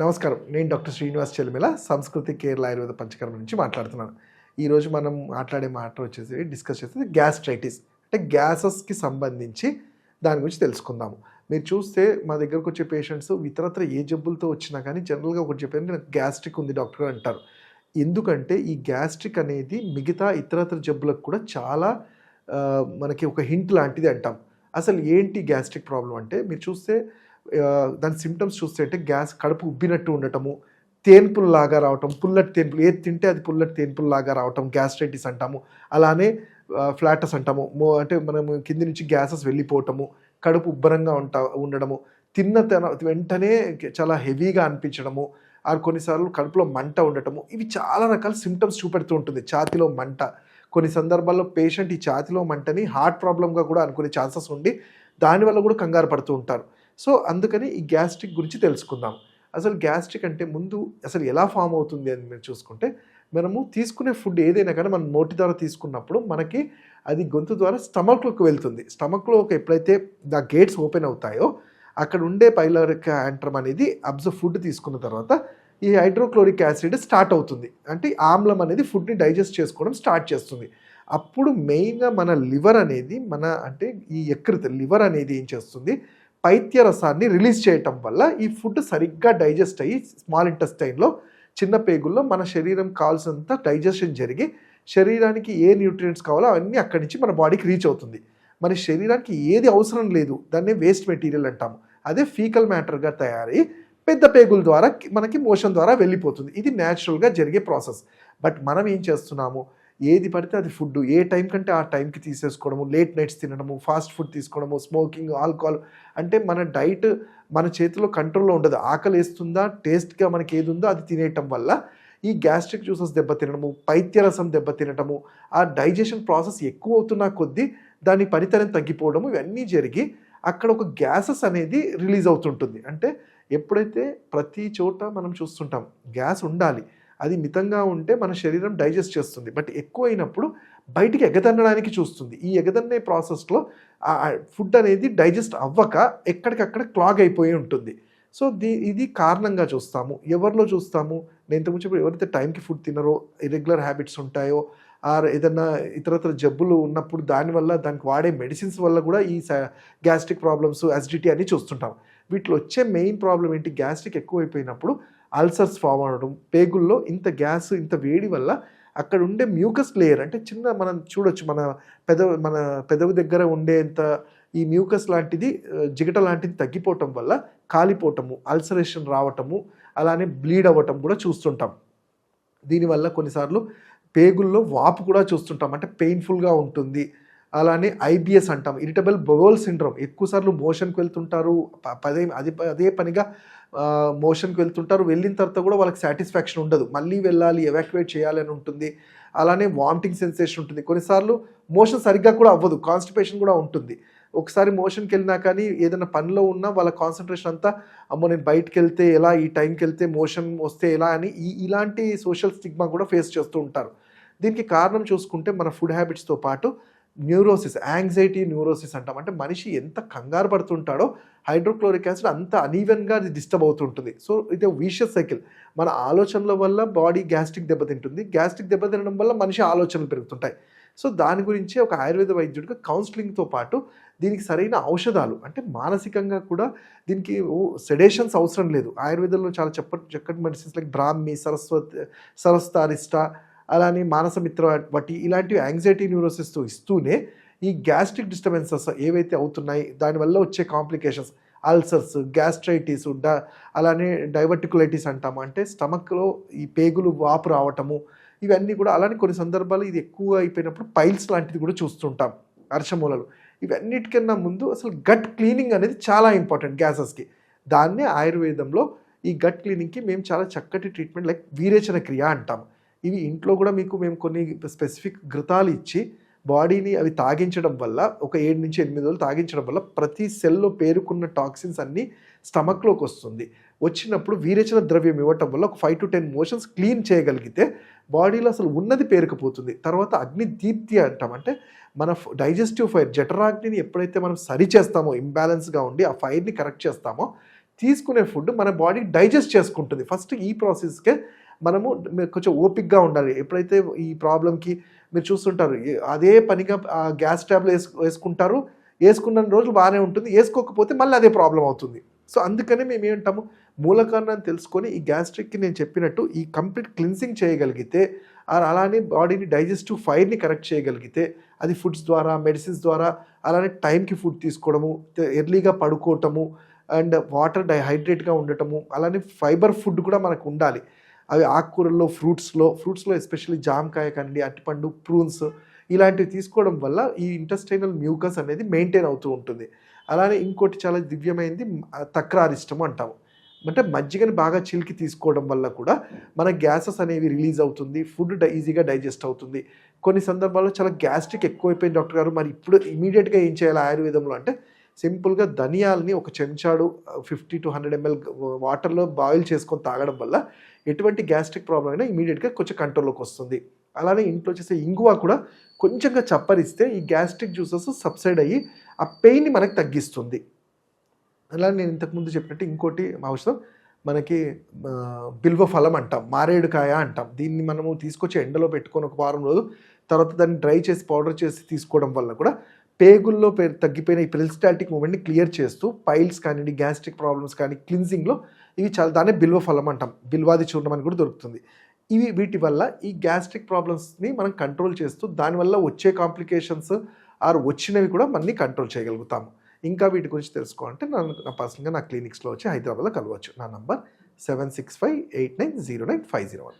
నమస్కారం. నేను డాక్టర్ శ్రీనివాస్ చెల్మిల సంస్కృతి కేరళ ఆయుర్వేద పంచకర్మ నుంచి మాట్లాడుతున్నాను. ఈరోజు మనం మాట్లాడే మాట వచ్చేసి డిస్కస్ చేసేది గ్యాస్ట్రైటిస్. అంటే గ్యాసెస్కి సంబంధించి దాని గురించి తెలుసుకుందాము. మీరు చూస్తే మా దగ్గరకు వచ్చే పేషెంట్స్ ఇతరత్ర ఏ జబ్బులతో వచ్చినా కానీ జనరల్గా ఒకటి చెప్పారు నాకు గ్యాస్ట్రిక్ ఉంది డాక్టర్ అంటారు. ఎందుకంటే ఈ గ్యాస్ట్రిక్ అనేది మిగతా ఇతరత్ర జబ్బులకు కూడా చాలా మనకి ఒక హింట్ లాంటిది అంటాం. అసలు ఏంటి గ్యాస్ట్రిక్ ప్రాబ్లం అంటే మీరు చూస్తే దాని సిమ్టమ్స్ చూస్తే అంటే గ్యాస్ కడుపు ఉబ్బినట్టు ఉండటము తేన్పుల్లాగా రావటం పుల్లటి తేన్పులు ఏది తింటే అది పుల్లటి తేన్పుల్లాగా రావటం గ్యాస్ట్రైటిస్ అంటాము. అలానే ఫ్లాటస్ అంటాము. మో అంటే మనము కింది నుంచి గ్యాసెస్ వెళ్ళిపోవటము కడుపు ఉబ్బరంగా ఉంటా ఉండడము. తిన్న తన వెంటనే చాలా హెవీగా అనిపించడము. ఆ కొన్నిసార్లు కడుపులో మంట ఉండటము. ఇవి చాలా రకాల సిమ్టమ్స్ చూపెడుతూ ఉంటుంది. ఛాతిలో మంట. కొన్ని సందర్భాల్లో పేషెంట్ ఈ ఛాతిలో మంటని హార్ట్ ప్రాబ్లంగా కూడా అనుకునే ఛాన్సెస్ ఉండి దానివల్ల కూడా కంగారు పడుతూ ఉంటారు. సో అందుకని ఈ గ్యాస్ట్రిక్ గురించి తెలుసుకుందాం. అసలు గ్యాస్ట్రిక్ అంటే ముందు అసలు ఎలా ఫామ్ అవుతుంది అని మీరు చూసుకుంటే మనము తీసుకునే ఫుడ్ ఏదైనా కానీ మనం నోటి ద్వారా తీసుకున్నప్పుడు మనకి అది గొంతు ద్వారా స్టమక్లోకి వెళ్తుంది. స్టమక్లో ఎప్పుడైతే ద గేట్స్ ఓపెన్ అవుతాయో అక్కడ ఉండే పైలరిక్ యాంట్రమ్ అనేది అబ్జర్వ్ ఫుడ్ తీసుకున్న తర్వాత ఈ హైడ్రోక్లోరిక్ యాసిడ్ స్టార్ట్ అవుతుంది. అంటే ఆమ్లం అనేది ఫుడ్ని డైజెస్ట్ చేసుకోవడం స్టార్ట్ చేస్తుంది. అప్పుడు మెయిన్గా మన లివర్ అనేది మన అంటే ఈ ఎక్కృత లివర్ అనేది ఏం చేస్తుంది? పైత్య రసాన్ని రిలీజ్ చేయటం వల్ల ఈ ఫుడ్ సరిగ్గా డైజెస్ట్ అయ్యి స్మాల్ ఇంటెస్టైన్లో చిన్న పేగుల్లో మన శరీరం కావాల్సినంత డైజెషన్ జరిగి శరీరానికి ఏ న్యూట్రియంట్స్ కావాలో అవన్నీ అక్కడి నుంచి మన బాడీకి రీచ్ అవుతుంది. మన శరీరానికి ఏది అవసరం లేదు దాన్ని వేస్ట్ మెటీరియల్ అంటాము. అదే ఫీకల్ మ్యాటర్గా తయారై పెద్ద పేగుల ద్వారా మనకి మోషన్ ద్వారా వెళ్ళిపోతుంది. ఇది న్యాచురల్గా జరిగే ప్రాసెస్. బట్ మనం ఏం చేస్తున్నాము? ఏది పడితే అది ఫుడ్ ఏ టైం కంటే ఆ టైంకి తీసేసుకోవడము లేట్ నైట్స్ తినడము ఫాస్ట్ ఫుడ్ తీసుకోవడము స్మోకింగ్ ఆల్కహాల్. అంటే మన డైట్ మన చేతిలో కంట్రోల్లో ఉండదు. ఆకలి వేస్తుందా టేస్ట్గా మనకి ఏది ఉందో అది తినేయటం వల్ల ఈ గ్యాస్ట్రిక్ జ్యూసెస్ దెబ్బతినడము పైత్యరసం దెబ్బతినడము ఆ డైజెషన్ ప్రాసెస్ ఎక్కువ అవుతున్న కొద్దీ దాని పనితనం తగ్గిపోవడము ఇవన్నీ జరిగి అక్కడ ఒక గ్యాసెస్ అనేది రిలీజ్ అవుతుంటుంది. అంటే ఎప్పుడైతే ప్రతి చోట మనం చూస్తుంటాం గ్యాస్ ఉండాలి అది మితంగా ఉంటే మన శరీరం డైజెస్ట్ చేస్తుంది. బట్ ఎక్కువ అయినప్పుడు బయటికి ఎగదన్నడానికి చూస్తుంది. ఈ ఎగదన్నే ప్రాసెస్లో ఫుడ్ అనేది డైజెస్ట్ అవ్వక ఎక్కడికక్కడ క్లాగ్ అయిపోయి ఉంటుంది. సో దీ ఇది కారణంగా చూస్తాము. ఎవరిలో చూస్తాము? నేను ఇంతకుముందు ఎవరైతే టైంకి ఫుడ్ తినరో ఇరెగ్యులర్ హ్యాబిట్స్ ఉంటాయో ఆర్ ఏదన్నా ఇతరత్ర జబ్బులు ఉన్నప్పుడు దానివల్ల దానికి వాడే మెడిసిన్స్ వల్ల కూడా ఈ గ్యాస్ట్రిక్ ప్రాబ్లమ్స్ అసిడిటీ అని చూస్తుంటాం. వీటిలో వచ్చే మెయిన్ ప్రాబ్లం ఏంటి? గ్యాస్ట్రిక్ ఎక్కువైపోయినప్పుడు అల్సర్స్ ఫామ్ అవడం పేగుల్లో ఇంత గ్యాస్ ఇంత వేడి వల్ల అక్కడ ఉండే మ్యూకస్ లేయర్ అంటే చిన్న మనం చూడొచ్చు మన పెదవి మన పెదవి దగ్గర ఉండేంత ఈ మ్యూకస్ లాంటిది జిగట లాంటిది తగ్గిపోవటం వల్ల కాలిపోవటము అల్సరేషన్ రావటము అలానే బ్లీడ్ అవ్వటం కూడా చూస్తుంటాం. దీనివల్ల కొన్నిసార్లు పేగుల్లో వాపు కూడా చూస్తుంటాం అంటే పెయిన్ఫుల్గా ఉంటుంది. అలానే ఐబిఎస్ అంటాం. Irritable bowel syndrome. ఎక్కువసార్లు మోషన్కి వెళ్తుంటారు. పదే అది అదే పనిగా మోషన్కి వెళ్తుంటారు. వెళ్ళిన తర్వాత కూడా వాళ్ళకి సాటిస్ఫాక్షన్ ఉండదు. మళ్ళీ వెళ్ళాలి ఎవాక్యువేట్ చేయాలి అని ఉంటుంది. అలానే వామిటింగ్ సెన్సేషన్ ఉంటుంది. కొన్నిసార్లు మోషన్ సరిగ్గా కూడా అవ్వదు. కాన్స్టిపేషన్ కూడా ఉంటుంది. ఒకసారి మోషన్కి వెళ్ళినా కానీ ఏదైనా పనిలో ఉన్నా వాళ్ళ కాన్సన్ట్రేషన్ అంతా అమ్మో నేను బయటకు వెళ్తే ఎలా ఈ టైంకి వెళ్తే మోషన్ వస్తే ఎలా అని ఈ ఇలాంటి సోషల్ స్టిగ్మా కూడా ఫేస్ చేస్తూ ఉంటారు. దీనికి కారణం చూసుకుంటే మన ఫుడ్ హ్యాబిట్స్తో పాటు న్యూరోసిస్ యాంగ్జైటీ న్యూరోసిస్ అంటాం. అంటే మనిషి ఎంత కంగారు పడుతుంటాడో హైడ్రోక్లోరిక్ యాసిడ్ అంత అనీవెన్గా అది డిస్టర్బ్ అవుతుంటుంది. సో ఇది విషియస్ సైకిల్ మన ఆలోచనల వల్ల బాడీ గ్యాస్ట్రిక్ దెబ్బతింటుంది గ్యాస్ట్రిక్ దెబ్బతినడం వల్ల మనిషి ఆలోచనలు పెరుగుతుంటాయి. సో దాని గురించి ఒక ఆయుర్వేద వైద్యుడిగా కౌన్సిలింగ్తో పాటు దీనికి సరైన ఔషధాలు అంటే మానసికంగా కూడా దీనికి సెడేషన్స్ అవసరం లేదు. ఆయుర్వేదంలో చాలా చెప్ప చక్కటి మెడిసిన్స్ లైక్ బ్రాహ్మి సరస్వతి సరస్తారిష్ట అలానే మానసమిత్ర వంటి ఇలాంటివి యాంగ్జైటీ న్యూరోసిస్తో ఇస్తూనే ఈ గ్యాస్ట్రిక్ డిస్టర్బెన్సెస్ ఏవైతే అవుతున్నాయి దానివల్ల వచ్చే కాంప్లికేషన్స్ అల్సర్స్ గ్యాస్ట్రైటిస్ డ అలానే డైవర్టికులైటిస్ అంటాము. అంటే స్టమక్లో ఈ పేగులు వాపు రావటము ఇవన్నీ కూడా అలానే కొన్ని సందర్భాలు ఇది ఎక్కువ అయిపోయినప్పుడు పైల్స్ లాంటిది కూడా చూస్తుంటాం అర్షమూలలు ఇవన్నిటికన్నా ముందు అసలు గట్ క్లీనింగ్ అనేది చాలా ఇంపార్టెంట్ గ్యాసెస్కి దాన్నే ఆయుర్వేదంలో ఈ గట్ క్లీనింగ్కి మేము చాలా చక్కటి ట్రీట్మెంట్ లైక్ వీరేచన క్రియ అంటాం ఇవి ఇంట్లో కూడా మీకు మేము కొన్ని స్పెసిఫిక్ ఘృతాలు ఇచ్చి బాడీని అవి తాగించడం వల్ల ఒక ఏడు నుంచి ఎనిమిది రోజులు తాగించడం వల్ల ప్రతి సెల్లో పేరుకున్న టాక్సిన్స్ అన్నీ స్టమక్లోకి వస్తుంది. వచ్చినప్పుడు వీరేచన ద్రవ్యం ఇవ్వటం వల్ల ఒక five to ten motions clean చేయగలిగితే బాడీలో అసలు ఉన్నది పేరుకుపోతుంది. తర్వాత అగ్ని దీప్తి అంటాం. అంటే మన డైజెస్టివ్ ఫైర్ జఠరాగ్నిని ఎప్పుడైతే మనం సరి చేస్తామో ఇంబ్యాలెన్స్గా ఉండి ఆ ఫైర్ని కరెక్ట్ చేస్తామో తీసుకునే ఫుడ్ మన బాడీ డైజెస్ట్ చేసుకుంటుంది. ఫస్ట్ ఈ ప్రాసెస్కే మనము కొంచెం ఓపిక్గా ఉండాలి. ఎప్పుడైతే ఈ ప్రాబ్లంకి మీరు చూస్తుంటారు అదే పనిగా ఆ గ్యాస్ ట్యాబ్లెట్ వేసు వేసుకుంటారు వేసుకున్న రోజులు బాగానే ఉంటుంది వేసుకోకపోతే మళ్ళీ అదే ప్రాబ్లం అవుతుంది. సో అందుకనే మేము ఏమంటాము మూల కారణాన్ని తెలుసుకొని ఈ గ్యాస్ట్రిక్కి నేను చెప్పినట్టు ఈ కంప్లీట్ క్లిన్సింగ్ చేయగలిగితే అలానే బాడీని డైజెస్టివ్ ఫైర్ని కరెక్ట్ చేయగలిగితే అది ఫుడ్స్ ద్వారా మెడిసిన్స్ ద్వారా అలానే టైంకి ఫుడ్ తీసుకోవడము ఎర్లీగా పడుకోవటము అండ్ వాటర్ డైహైడ్రేట్గా ఉండటము అలానే ఫైబర్ ఫుడ్ కూడా మనకు ఉండాలి. అవి ఆకుకూరల్లో ఫ్రూట్స్లో ఫ్రూట్స్లో ఎస్పెషల్లీ జామకాయ కండి అరటిపండు ప్రూన్స్ ఇలాంటివి తీసుకోవడం వల్ల ఈ ఇంటెస్టైనల్ మ్యూకస్ అనేది మెయింటైన్ అవుతూ ఉంటుంది. అలానే ఇంకోటి చాలా దివ్యమైనది తక్రారిష్టము అంటాము. అంటే మజ్జిగని బాగా చిలికి తీసుకోవడం వల్ల కూడా మన గ్యాసెస్ అనేవి రిలీజ్ అవుతుంది ఫుడ్ డై ఈజీగా డైజెస్ట్ అవుతుంది. కొన్ని సందర్భాల్లో చాలా గ్యాస్ట్రిక్ ఎక్కువైపోయింది డాక్టర్ గారు. మరి ఇప్పుడు ఇమీడియట్గా ఏం చేయాలి ఆయుర్వేదంలో అంటే సింపుల్గా ధనియాలని ఒక చెంచాడు ఫిఫ్టీ టు హండ్రెడ్ ఎంఎల్ వాటర్లో బాయిల్ చేసుకొని తాగడం వల్ల ఎటువంటి గ్యాస్ట్రిక్ ప్రాబ్లం అయినా ఇమీడియట్గా కొంచెం కంట్రోల్లోకి వస్తుంది. అలానే ఇంట్లో చేసే ఇంగువ కూడా కొంచెంగా చప్పరిస్తే ఈ గ్యాస్ట్రిక్ జ్యూసెస్ సబ్సైడ్ అయ్యి ఆ పెయిన్ని మనకు తగ్గిస్తుంది. అలా నేను ఇంతకుముందు చెప్పినట్టు ఇంకోటి ఔషధం మనకి బిల్వ ఫలం అంటాం మారేడుకాయ అంటాం. దీన్ని మనము తీసుకొచ్చి ఎండలో పెట్టుకొని ఒక వారం రోజులు తర్వాత దాన్ని డ్రై చేసి పౌడర్ చేసి తీసుకోవడం వల్ల కూడా పేగుల్లో పేరు తగ్గిపోయిన ఈ పెరిస్టాల్టిక్ మూమెంట్ని క్లియర్ చేస్తూ పైల్స్ కానివ్వండి గ్యాస్ట్రిక్ ప్రాబ్లమ్స్ కానీ క్లిన్జింగ్లో ఇవి చాలా దాన్ని బిల్వ ఫలం అంటాం. బిల్వాది చూర్ణం అని కూడా దొరుకుతుంది. ఇవి వీటి వల్ల ఈ గ్యాస్ట్రిక్ ప్రాబ్లమ్స్ని మనం కంట్రోల్ చేస్తూ దానివల్ల వచ్చే కాంప్లికేషన్స్ ఆర్ వచ్చినవి కూడా మనని కంట్రోల్ చేయగలుగుతాము. ఇంకా వీటి గురించి తెలుసుకోవాలంటే నన్ను నా పర్సనల్గా నా క్లినిక్స్లో వచ్చి హైదరాబాద్లో కలవచ్చు. నా number seven six five eight nine zero nine five zero one.